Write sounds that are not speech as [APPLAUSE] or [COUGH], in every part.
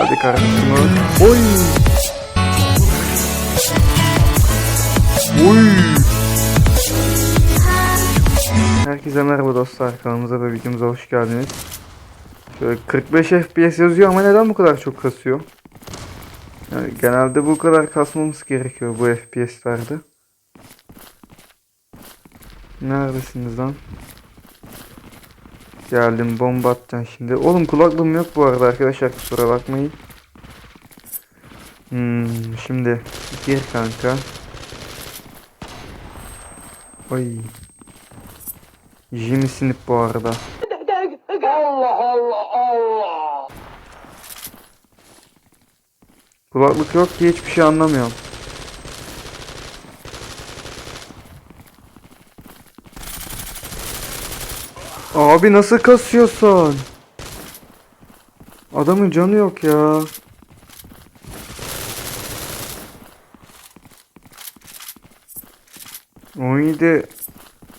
Hadi kardeşim öl. Oy. Oy. Herkese merhaba dostlar. Kanalımıza ve videomuza hoş geldiniz. Şöyle 45 FPS yazıyor ama neden bu kadar çok kasıyor? Yani genelde bu kadar kasmamız gerekiyor bu FPS'lerde. Neredesiniz lan? Geldim bomba şimdi. Oğlum kulaklığım yok bu arada arkadaşlar kusura bakmayın. Hmm, şimdi gir kanka. Ay. Jimmy Snip bu arada. Allah Allah Allah. Kulaklık yok ki hiçbir şey anlamıyorum. Abi nasıl kasıyorsun? Adamın canı yok ya. Oydu.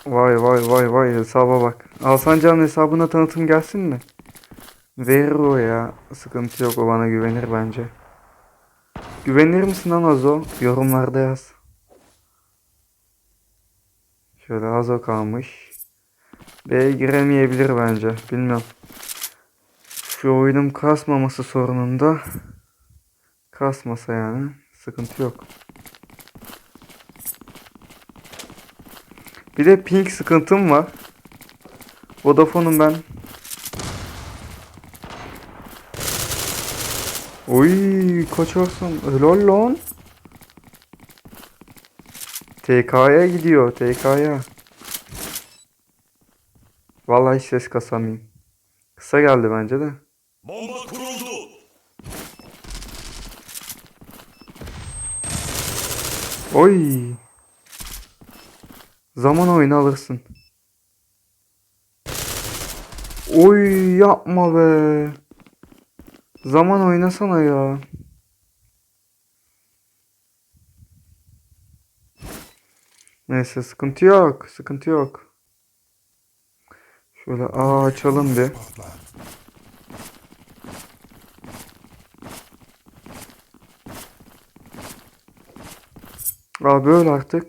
Vay vay vay vay hesaba bak. Alsancan hesabına tanıtım gelsin mi? Verir o ya. Sıkıntı yok o bana güvenir bence. Güvenir misin lan Azo? Yorumlarda yaz. Şöyle Azo kalmış. B'ye giremeyebilir bence. Bilmiyorum. Şu oyunum kasmaması sorununda. Kasmasa yani. Sıkıntı yok. Bir de ping sıkıntım var. Vodafone'um ben. Oy kaçarsın. Helal lan. TK'ya gidiyor. TK'ya. Vallahi hiç ses kasamayayım. Kısa geldi bence de. Bomba kuruldu. Oy. Zaman oyunu alırsın. Oy yapma be. Zaman oynasana ya. Neyse sıkıntı yok. Sıkıntı yok. Şöyle aa açalım bir. Abi öl artık.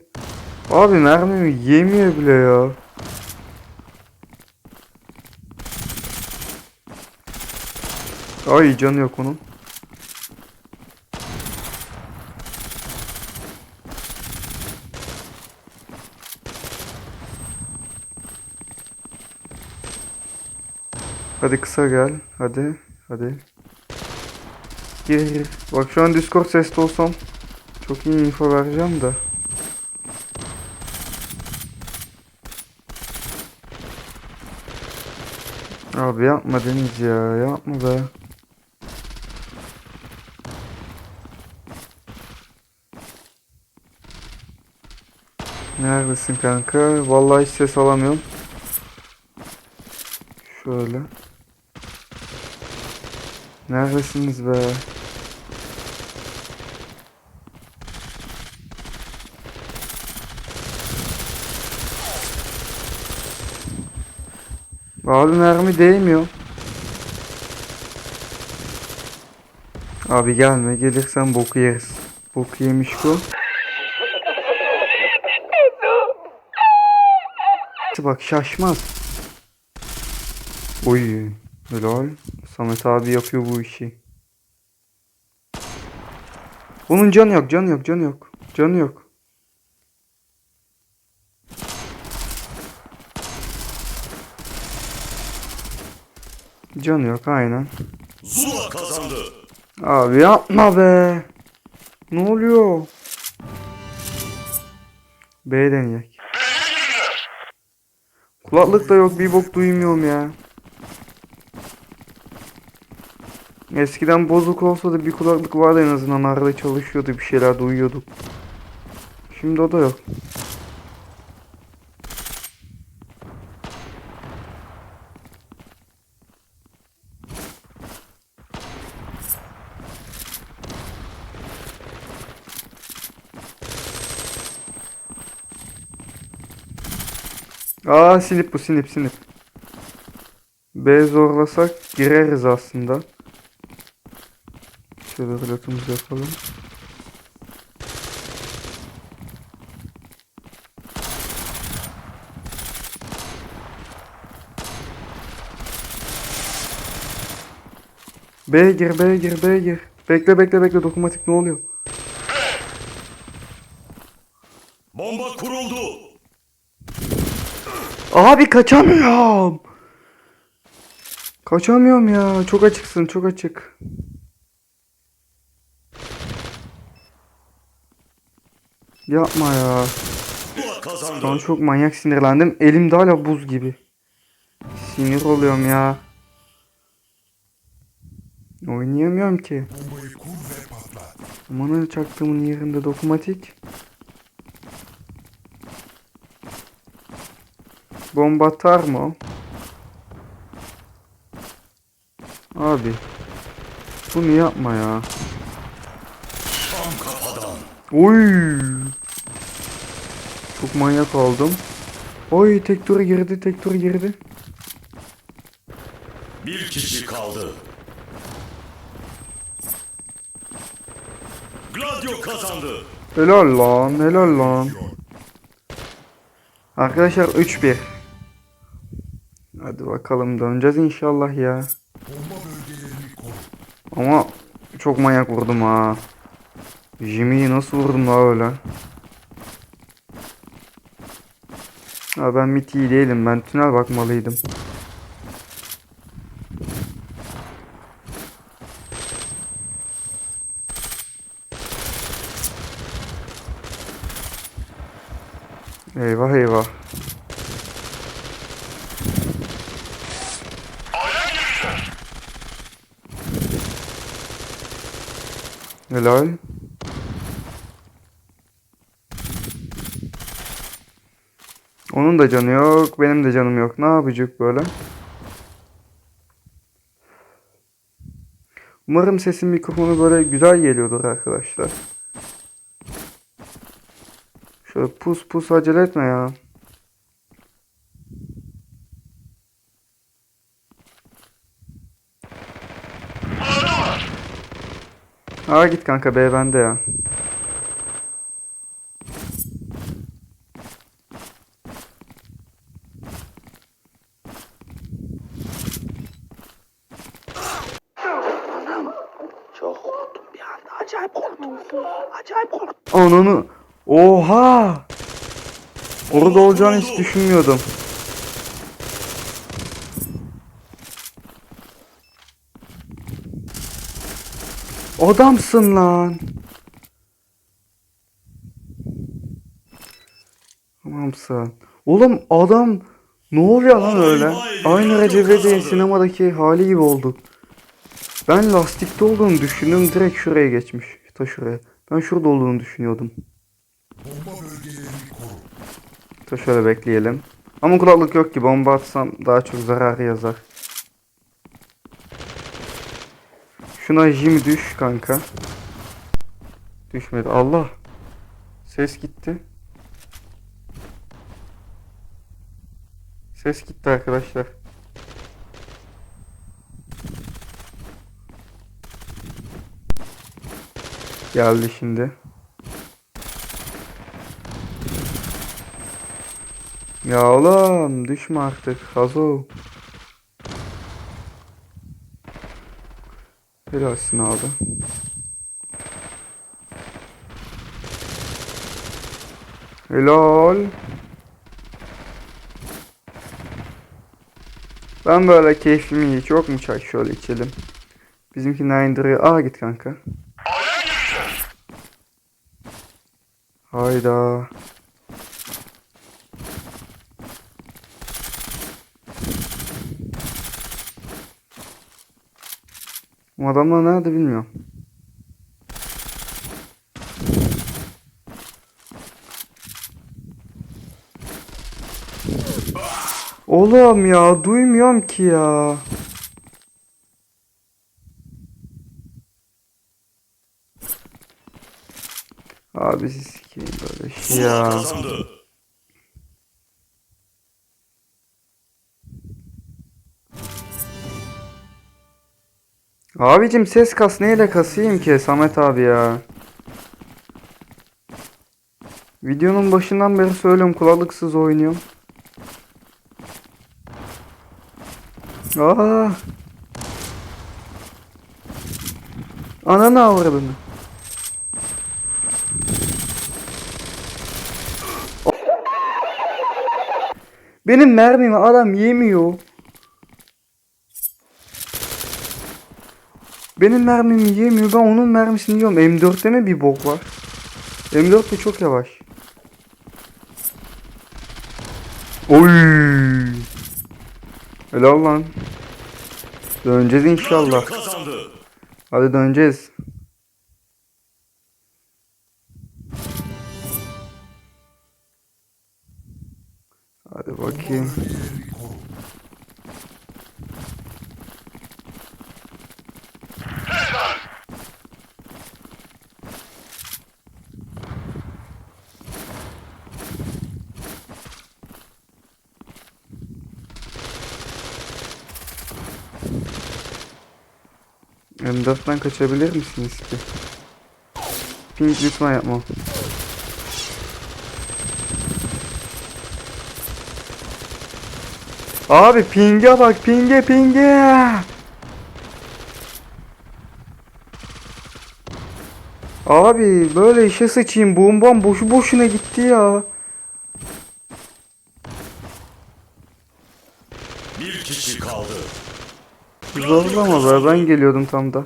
Abi mermimi yemiyor bile ya. Ay canı yok onun. Hadi kısa gel. Hadi. Hadi. Gir gir. Bak şu an Discord sesli olsam çok iyi info vereceğim de. Abi yapma Deniz ya. Yapma be. Neredesin kanka? Vallahi hiç ses alamıyorum. Şöyle. Neredesiniz be? Abi mermi değmiyor. Abi gelme gelirsen boku yeriz. Boku yemiş bu. Bak şaşmaz. Oy. Helal. Samet abi yapıyor bu işi. Bunun canı yok, canı yok, canı yok. Canı yok. Canı yok aynen. Zula kazandı. Abi yapma be. Ne oluyor? B deneyek. Kulaklık da yok bir bok duymuyorum ya. Eskiden bozuk olsa da bir kulaklık vardı en azından arada çalışıyordu bir şeyler duyuyorduk. Şimdi o da yok. Aa sinip bu sinip sinip. B zorlasak gireriz aslında. Şöyle reloadumuzu yapalım. B'ye gir, B'ye gir, B'ye gir. Bekle, bekle, bekle. Dokunmatik ne oluyor? Bomba kuruldu. Abi kaçamıyorum. Kaçamıyorum ya. Çok açıksın, çok açık. Yapma ya. Şu an çok manyak sinirlendim. Elimde hala buz gibi. Sinir oluyorum ya. Oynayamıyorum ki. Bombayı kur ve patlat. Aman çaktığımın yerinde dokunmatik. Bomba atar mı? Abi. Bunu yapma ya. Oy. Çok manyak oldum. Oy tek tur girdi tek tur girdi. Bir kişi kaldı. Gladio kazandı. Helal lan helal lan. Arkadaşlar 3-1. Hadi bakalım döneceğiz inşallah ya. Ama çok manyak vurdum ha. Jimmy'yi nasıl vurdum daha öyle? Ha ben mid iyi değilim. Ben tünel bakmalıydım. Eyvah eyvah. Helal. Onun da canı yok, benim de canım yok. Ne yapacak böyle? Umarım sesin mikrofonu böyle güzel geliyordur arkadaşlar. Şöyle pus pus acele etme ya. Aa git kanka B bende ya. Ananı. Oha. Orada olacağını hiç düşünmüyordum. Adamsın lan. Adamsın. Oğlum adam ne oluyor lan öyle? Aynı Recep İvedik'in sinemadaki hali gibi oldu. Ben lastikte olduğunu düşündüm direkt şuraya geçmiş. Ta şuraya. Ben şurada olduğunu düşünüyordum. Ta şöyle bekleyelim. Ama kulaklık yok ki bomba atsam daha çok zarar yazar. Şuna Jim düş kanka. Düşmedi. Allah. Ses gitti. Ses gitti arkadaşlar. Geldi şimdi. Ya oğlum düşme artık Hazo. Helalsin abi. Helal. Ben böyle keyfim iyi. Çok mu çay şöyle içelim. Bizimkiler indiriyor. Aa git kanka. Hayda. Bu adamlar nerede bilmiyorum. Oğlum ya duymuyorum ki ya. Abi siz sikeyim böyle şey ya. kazandı. Abicim ses kas neyle kasayım ki Samet abi ya. Videonun başından beri söylüyorum kulaklıksız oynuyorum. Aa. Ananı avradını. Benim mermimi adam yemiyor. Benim mermimi yemiyor. Ben onun mermisini yiyorum. M4'te mi bir bok var? M4 de çok yavaş. Oy. Helal lan. Döneceğiz inşallah. Hadi döneceğiz. Hadi bakayım. Bölgelerini koru. M4'ten kaçabilir misiniz ki? Pink lütfen yapma. Abi ping'e bak ping'e ping'e. Abi böyle işe sıçayım bombam boşu boşuna gitti ya. Bir kişi kaldı. Zorlama be ben geliyordum tam da.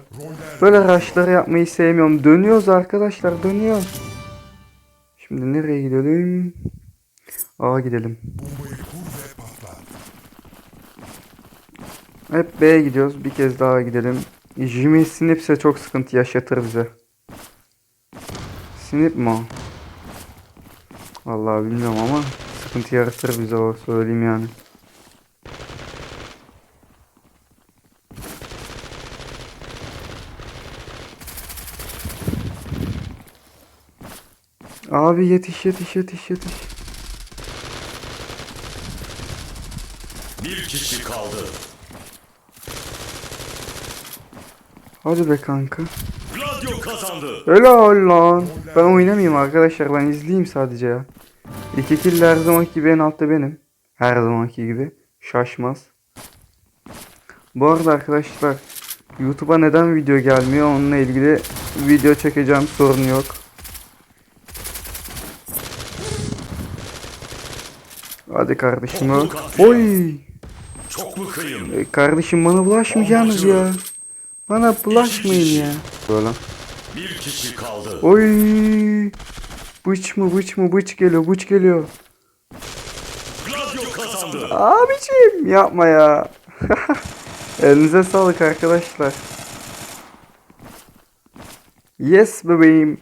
Böyle rushları yapmayı sevmiyorum. Dönüyoruz arkadaşlar dönüyoruz. Şimdi nereye gidelim? A'ya gidelim. Hep B'ye gidiyoruz. Bir kez daha gidelim. Jimmy Snips'e çok sıkıntı yaşatır bize. Snip mi o? Vallahi bilmiyorum ama sıkıntı yaratır bize o söyleyeyim yani. Abi yetiş yetiş yetiş yetiş. Bir kişi kaldı. Hadi be kanka. Gladio kazandı. Helal lan. Ben oynamayayım arkadaşlar. Ben izleyeyim sadece ya. İki kill her zamanki gibi en altta benim. Her zamanki gibi. Şaşmaz. Bu arada arkadaşlar YouTube'a neden video gelmiyor onunla ilgili video çekeceğim sorun yok. Hadi kardeşim. Oy. Çok mu kıyım? E, Kardeşim bana bulaşmayacaksınız ya. Bana bulaşmayın ya. Böyle. Bir kişi kaldı. Oy. Bıç mı bıç mı bıç geliyor bıç geliyor. Gladio kazandı. Abiciğim yapma ya. [LAUGHS] Elinize sağlık arkadaşlar. Yes bebeğim.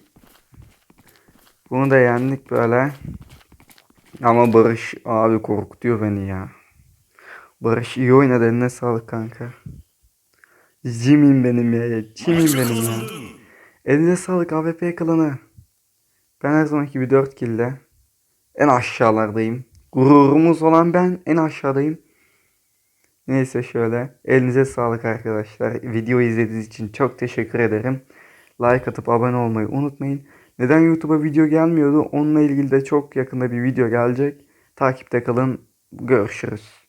Bunu da yendik böyle. Ama Barış abi korkutuyor beni ya. Barış iyi oynadı eline sağlık kanka. Jim'im benim ya. Maçı benim ya. Elinize sağlık AWP klanı. Ben her zamanki gibi 4 kill'de en aşağılardayım. Gururumuz olan ben en aşağıdayım. Neyse şöyle. Elinize sağlık arkadaşlar. Video izlediğiniz için çok teşekkür ederim. Like atıp abone olmayı unutmayın. Neden YouTube'a video gelmiyordu? Onunla ilgili de çok yakında bir video gelecek. Takipte kalın. Görüşürüz.